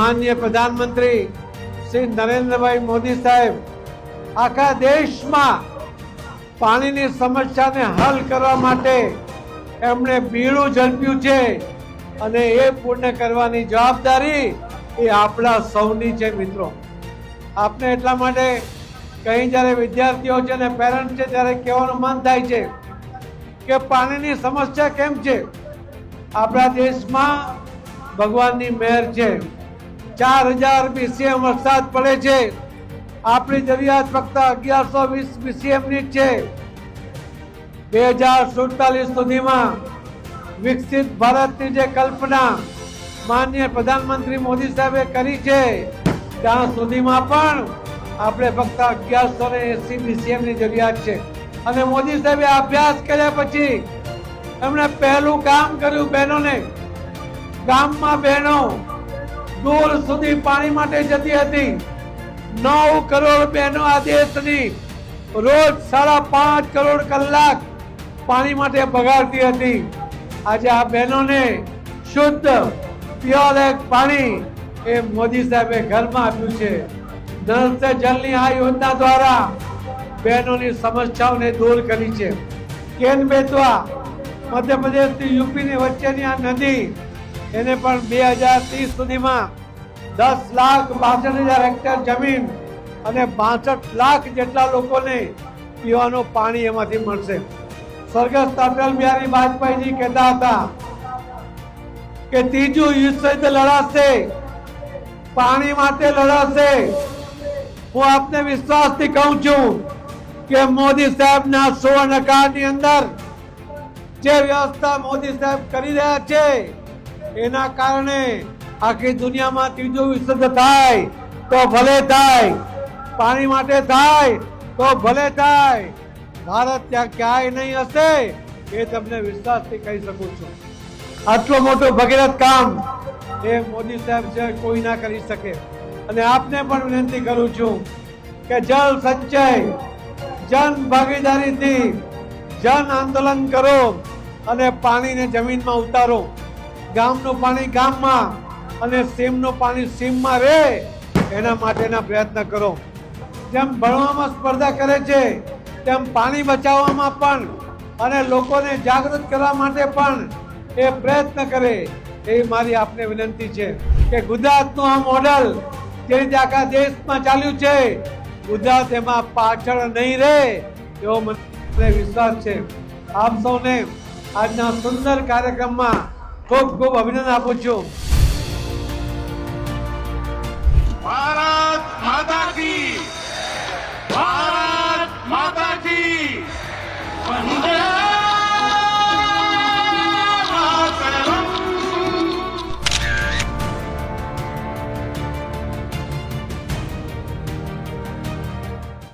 માનનીય પ્રધાનમંત્રી શ્રી નરેન્દ્રભાઈ મોદી સાહેબ, આખા દેશમાં પાણીની સમસ્યાને હલ કરવા માટે એમણે બીડું ઝડપ્યું છે અને એ પૂર્ણ કરવાની જવાબદારી એ આપણા સૌની છે મિત્રો. આપને એટલા માટે કઈ જ્યારે વિદ્યાર્થીઓ છે ને પેરેન્ટ છે ત્યારે કહેવાનું મન થાય છે કે પાણીની સમસ્યા કેમ છે? આપણા દેશમાં ભગવાનની મહેર છે. ચાર હજાર બીસીએમ વરસાદ પડે છે. આપણી જરૂરિયાત ફક્ત અગિયારસો વીસ બીસીએમની જ છે. બે હજાર સુડતાલીસ સુધીમાં વિકસિત ભારતની જે કલ્પના માન્ય પ્રધાનમંત્રી મોદી સાહેબે કરી છે, ત્યાં સુધીમાં પણ આપણે ફક્ત અગિયારસો ને એસી BCM ની જરૂરિયાત છે. અને મોદી સાહેબે અભ્યાસ કર્યા પછી એમણે પહેલું કામ કર્યું બહેનોને. ગામમાં બહેનો દૂર સુધી પાણી માટે જતી હતી. નવ કરોડ બહેનો આ દેશની રોજ સાડા પાંચ કરોડ કલાક પાણી માટે બગાડતી હતી. આજે આ બહેનોને શુદ્ધ પ્યોર એક પાણી એ મોદી સાહેબે ઘરમાં આપ્યું છે. નળ સે જલની આ યોજના દ્વારા બહેનોની સમસ્યાઓને દૂર કરી છે. કેન બેતવા મધ્યપ્રદેશથી યુપીની વચ્ચેની આ નદી એને પણ બે હજાર ત્રીસ સુધીમાં દસ લાખ બાસઠ હજાર હેક્ટર જમીન અને બાસઠ લાખ જેટલા લોકોને પીવાનું પાણી એમાંથી મળશે. સ્વર્ગસ્થ અટલ બિહારી વાજપેયીજી કહેતા હતા કે ત્રીજું યુદ્ધ સહિત લડાશે, પાણી માટે લડાશે. હું આપને વિશ્વાસથી કહું છું કે મોદી સાહેબના સુવર્ણકાળની અંદર જે વ્યવસ્થા મોદી સાહેબ કરી રહ્યા છે એના કારણે આખી દુનિયામાં ત્રીજું વિશુદ્ધ થાય તો ભલે થાય, પાણી માટે થાય તો ભલે થાય, ભારત ત્યાં ક્યાંય નહીં હશે એ તમને વિશ્વાસથી કહી શકું છું. આટલો મોટું ભગીરથ કામ એ મોદી સાહેબ છે કોઈ ના કરી શકે. અને આપને પણ વિનંતી કરું છું કે જળ સંચય, જન ભાગીદારીથી જન આંદોલન કરો અને પાણીને જમીનમાં ઉતારો. ગામનું પાણી ગામમાં અને સીમનું પાણી સીમમાં રહે એના માટેના પ્રયત્ન કરો. જેમ ભણવામાં સ્પર્ધા કરે છે, તેમ પાણી બચાવવામાં પણ અને લોકોને જાગૃત કરવા માટે પણ એ પ્રયત્ન કરે. એવી મારી આપને વિનંતી છે કે ગુજરાતનું આ મોડલ જે રીતે આખા દેશમાં ચાલ્યું છે, ગુજરાત એમાં પાછળ નહીં રહે એવો મને વિશ્વાસ છે. આપ સૌને આજના સુંદર કાર્યક્રમમાં ખૂબ ખૂબ અભિનંદન આપું છું.